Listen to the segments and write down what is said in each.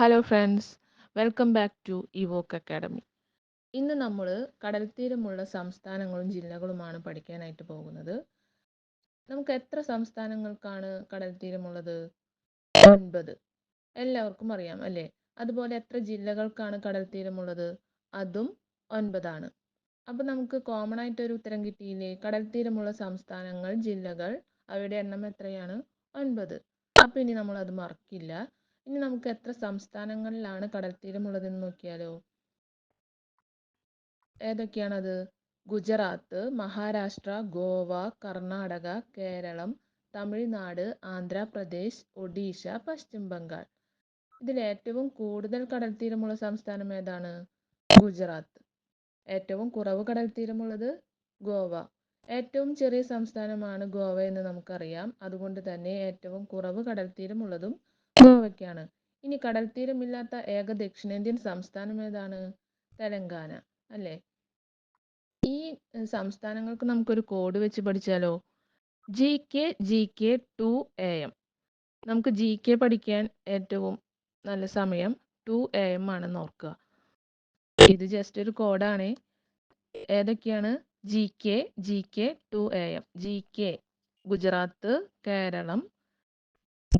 Hello friends welcome back to Evoke Academy ഇന്ന് നമ്മൾ കടൽത്തീരമുള്ള സംസ്ഥാനങ്ങളും ജില്ലകളുമാണ് പഠിക്കാനായിട്ട് പോകുന്നത്. നമുക്ക് എത്ര സംസ്ഥാനങ്ങൾക്കാണ് കടൽത്തീരമുള്ളത് ഒൻപത്. എല്ലാവർക്കും അറിയാം അല്ലേ? അതുപോലെ എത്ര ജില്ലകൾക്കാണ് കടൽത്തീരമുള്ളത് അതും ഒൻപതാണ്. അപ്പോൾ നമുക്ക് കോമൺ ആയിട്ട് ഒരു ഉത്തരം കിട്ടിയില്ലേ? കടൽത്തീരമുള്ള സംസ്ഥാനങ്ങൾ ജില്ലകൾ അവയുടെ എണ്ണം എത്രയാണ്? ഒൻപത്. അപ്പം ഇനി നമ്മൾ അത് മറക്കില്ല ഇനി നമുക്ക് എത്ര സംസ്ഥാനങ്ങളിലാണ് കടൽത്തീരമുള്ളതെന്ന് നോക്കിയാലോ? ഏതൊക്കെയാണത്? ഗുജറാത്ത് മഹാരാഷ്ട്ര ഗോവ കർണാടക കേരളം തമിഴ്നാട് ആന്ധ്രാപ്രദേശ് ഒഡീഷ പശ്ചിമ ബംഗാൾ. ഇതിൽ ഏറ്റവും കൂടുതൽ കടൽത്തീരമുള്ള സംസ്ഥാനം ഏതാണ്? ഗുജറാത്ത്. ഏറ്റവും കുറവ് കടൽത്തീരമുള്ളത് ഗോവ. ഏറ്റവും ചെറിയ സംസ്ഥാനമാണ് ഗോവ എന്ന് നമുക്കറിയാം. അതുകൊണ്ട് തന്നെ ഏറ്റവും കുറവ് കടൽത്തീരമുള്ളതും ഗോവയ്ക്കാണ് ഇനി കടൽത്തീരമില്ലാത്ത ഏക ദക്ഷിണേന്ത്യൻ സംസ്ഥാനം ഏതാണ്? തെലങ്കാന അല്ലേ? ഈ സംസ്ഥാനങ്ങൾക്ക് നമുക്കൊരു കോഡ് വെച്ച് പഠിച്ചാലോ? G K G K two A M. നമുക്ക് ജി കെ പഠിക്കാൻ ഏറ്റവും നല്ല സമയം ടു എ എം ആണെന്ന് ഓർക്കുക. ഇത് ജസ്റ്റ് ഒരു കോഡാണ്. ഏതൊക്കെയാണ്? G K G K two A M. G K Gujarat Kerala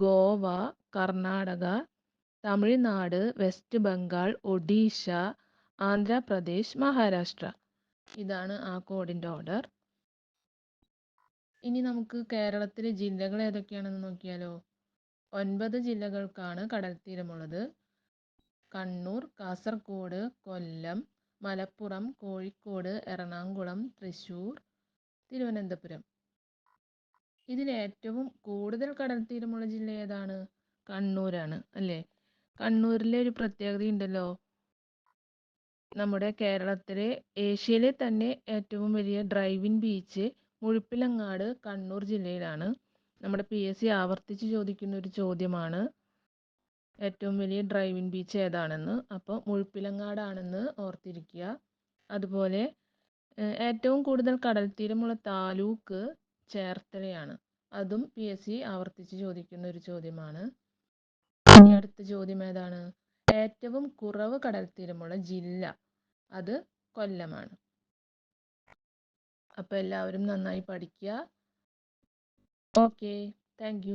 Goa Karnataka Tamil Nadu West Bengal Odisha Andhra Pradesh Maharashtra. ഇതാണ് ആ കോഡിന്റെ ഓർഡർ. ഇനി നമുക്ക് കേരളത്തിലെ ജില്ലകൾ ഏതൊക്കെയാണെന്ന് നോക്കിയാലോ? ഒൻപത് ജില്ലകൾക്കാണ് കടൽത്തീരമുള്ളത് കണ്ണൂർ കാസർഗോഡ് കൊല്ലം മലപ്പുറം കോഴിക്കോട് എറണാകുളം തൃശ്ശൂർ തിരുവനന്തപുരം. ഇതിൽ ഏറ്റവും കൂടുതൽ കടൽത്തീരമുള്ള ജില്ല ഏതാണ്? കണ്ണൂരാണ് അല്ലേ? കണ്ണൂരിലെ ഒരു പ്രത്യേകത ഉണ്ടല്ലോ. നമ്മുടെ കേരളത്തിലെ ഏഷ്യയിലെ തന്നെ ഏറ്റവും വലിയ ഡ്രൈവിംഗ് ബീച്ച് മുഴുപ്പിലങ്ങാട് കണ്ണൂർ ജില്ലയിലാണ്. നമ്മുടെ പി എസ് സി ആവർത്തിച്ച് ചോദിക്കുന്ന ഒരു ചോദ്യമാണ് ഏറ്റവും വലിയ ഡ്രൈവിംഗ് ബീച്ച് ഏതാണെന്ന്? അപ്പോൾ മുഴുപ്പിലങ്ങാടാണെന്ന് ഓർത്തിരിക്കുക. അതുപോലെ ഏറ്റവും കൂടുതൽ കടൽത്തീരമുള്ള താലൂക്ക് ചേർത്തലയാണ്. അതും പി എസ് സി ആവർത്തിച്ച് ചോദിക്കുന്ന ഒരു ചോദ്യമാണ്. ഇനി അടുത്ത ചോദ്യം ഏതാണ്? ഏറ്റവും കുറവ് കടൽ തീരമുള്ള ജില്ല അത് കൊല്ലമാണ്. അപ്പോൾ എല്ലാവരും നന്നായി പഠിക്കുക. ഓക്കെ. താങ്ക്